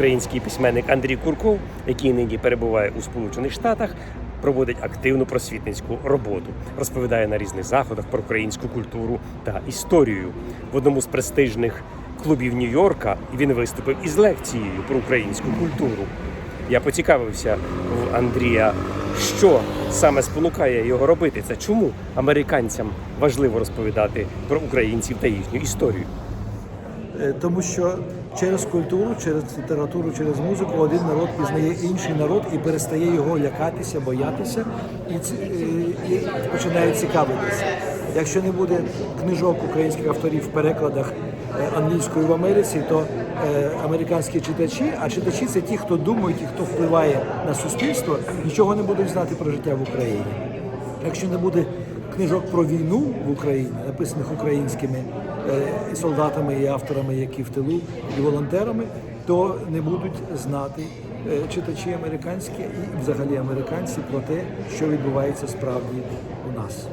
Український письменник Андрій Курков, який нині перебуває у Сполучених Штатах, проводить активну просвітницьку роботу, розповідає на різних заходах про українську культуру та історію. В одному з престижних клубів Нью-Йорка він виступив із лекцією про українську культуру. Я поцікавився в Андрія, що саме спонукає його робити це. Чому американцям важливо розповідати про українців та їхню історію? Е, Тому що через культуру, через літературу, через музику один народ пізнає інший народ і перестає його лякатися, боятися і, і, і починає цікавитися. Якщо не буде книжок українських авторів в перекладах е, англійською в Америці, то е, американські читачі, а читачі це ті, хто думають і хто впливає на суспільство, нічого не будуть знати про життя в Україні. Якщо не буде книжок про війну в Україні, написаних українськими е, солдатами і авторами, які в тилу, і волонтерами, то не будуть знати е, читачі американські і взагалі американці про те, що відбувається справді у нас.